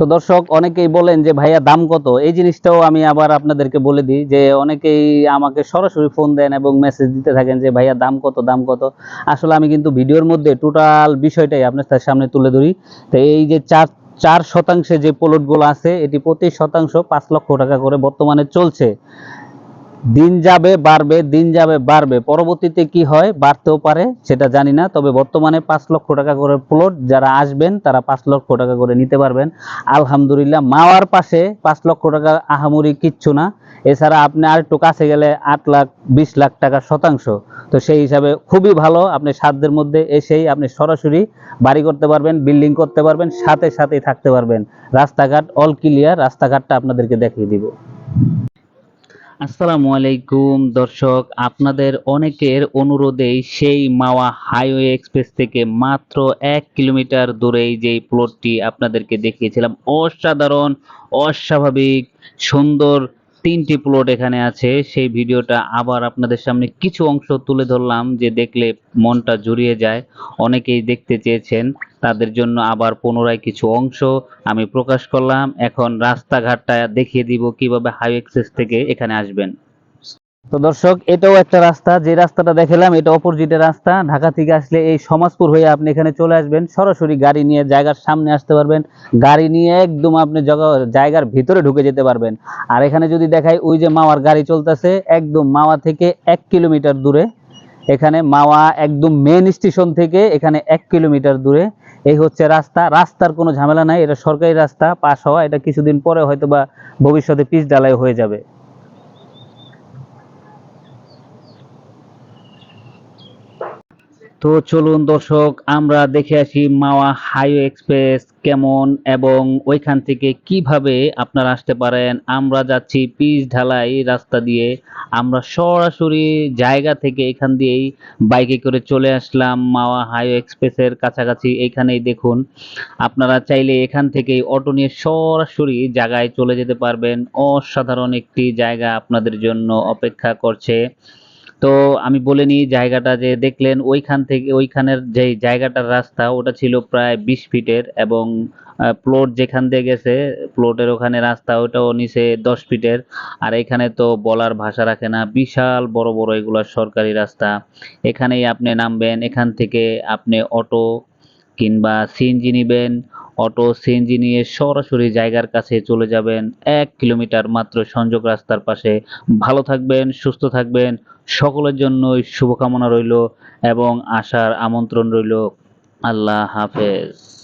তো দর্শক, অনেকেই বলেন যে, ভাইয়া, দাম কত? এই জিনিসটাও আমি আবার আপনাদেরকে বলে দিই যে, অনেকেই আমাকে সরাসরি ফোন দেন এবং মেসেজ দিতে থাকেন যে, ভাইয়া, দাম কত দাম কত? আসলে আমি কিন্তু ভিডিওর মধ্যে টোটাল বিষয়টাই আপনার সামনে তুলে ধরি। তো এই যে চার চার শতাংশে যে প্লটগুলো আছে, এটি প্রতি শতাংশ পাঁচ লক্ষ টাকা করে বর্তমানে চলছে। দিন যাবে, বাড়বে, দিন যাবে, বাড়বে। পরবর্তীতে কি হয়? বাড়তেও পারে, সেটা জানি না। তবে বর্তমানে পাঁচ লক্ষ টাকা করে প্লট যারা আসবেন, তারা পাঁচ লক্ষ টাকা করে নিতে পারবেন। আলহামদুলিল্লাহ, মাওয়ার পাশে পাঁচ লক্ষ টাকা আহামরি কিচ্ছু না। এছাড়া আপনি আর একটু কাছে গেলে আট লাখ, বিশ লাখ টাকা শতাংশ। তো সেই হিসাবে খুবই ভালো, আপনি সাধ্যের মধ্যে এসেই আপনি সরাসরি বাড়ি করতে পারবেন বিল্ডিং করতে পারবেন, সাথে সাথেই থাকতে পারবেন। রাস্তাঘাট অল ক্লিয়ার রাস্তাঘাটটা আপনাদেরকে দেখিয়ে দিব। আসসালামু আলাইকুম, দর্শক। আপনাদের অনেকের অনুরোধেই সেই মাওয়া হাইওয়ে এক্সপ্রেস থেকে মাত্র এক কিলোমিটার দূরেই যেই প্লটটি আপনাদেরকে দেখিয়েছিলাম, অসাধারণ, অস্বাভাবিক, সুন্দর তিনটি প্লট এখানে আছে। সেই ভিডিওটা আবার আপনাদের সামনে কিছু অংশ তুলে ধরলাম যে দেখলে মনটা জুড়িয়ে যায়। অনেকেই দেখতে চেয়েছেন, তাদের জন্য আবার পুনরায় কিছু অংশ আমি প্রকাশ করলাম। এখন রাস্তাঘাটটা দেখিয়ে দিব কীভাবে হাইওয়ে এক্সেস থেকে এখানে আসবেন। তো দর্শক, এটাও একটা রাস্তা। যে রাস্তাটা দেখালাম, এটা অপোজিটের রাস্তা। ঢাকা থেকে আসলে এই সমাজপুর হয়ে আপনি এখানে চলে আসবেন। সরাসরি গাড়ি নিয়ে, জায়গার সামনে আসতে পারবেন। গাড়ি নিয়ে একদম আপনি জায়গার ভিতরে ঢুকে যেতে পারবেন। আর এখানে যদি দেখাই, ওই যে মাওয়ার গাড়ি চলতেছে, একদম মাওয়া থেকে এক কিলোমিটার দূরে। এখানে মাওয়া একদম মেন স্টেশন থেকে এখানে এক কিলোমিটার দূরে। এই হচ্ছে রাস্তা। রাস্তার কোনো ঝামেলা নাই, এটা সরকারি রাস্তা পাশ হওয়া। এটা কিছুদিন পরে হয়তো বা ভবিষ্যতে পিচ ডালাই হয়ে যাবে। তো চলুন দর্শক, আমরা দেখে আসি মাওয়া হাইওয়ে এক্সপ্রেস কেমন এবং ওইখান থেকে কীভাবে আপনারা আসতে পারেন। আমরা যাচ্ছি পিচ ঢালাই রাস্তা দিয়ে। আমরা সরাসরি জায়গা থেকে এখান দিয়েই বাইকে করে চলে আসলাম মাওয়া হাইওয়ে এক্সপ্রেসের কাছাকাছি। এইখানেই দেখুন, আপনারা চাইলে এখান থেকেই অটো নিয়ে সরাসরি জায়গায় চলে যেতে পারবেন। অসাধারণ একটি জায়গা আপনাদের জন্য অপেক্ষা করছে। তো আমি বলে নিই জায়গাটা যে দেখলেন ওইখান থেকে ওইখানের যে জায়গাটার রাস্তা, ওটা ছিল প্রায় বিশ ফিটের এবং প্লট যেখান দিয়ে গেছে প্লটের ওখানে রাস্তা, ওটাও নিচে দশ ফিটের। আর এখানে তো বলার ভাষা রাখে না, বিশাল বড় বড় এগুলা সরকারি রাস্তা। এখানেই আপনি নামবেন, এখান থেকে আপনি অটো কিংবা সিএনজি নিবেন। অটো সিএনজি নিয়ে সরাসরি জায়গার কাছে চলে যাবেন। এক কিলোমিটার মাত্র সংযোগ রাস্তার পাশে। ভালো থাকবেন, সুস্থ থাকবেন। সকলের জন্যই শুভকামনা রইল এবং আসার আমন্ত্রণ রইল। আল্লাহ হাফেজ।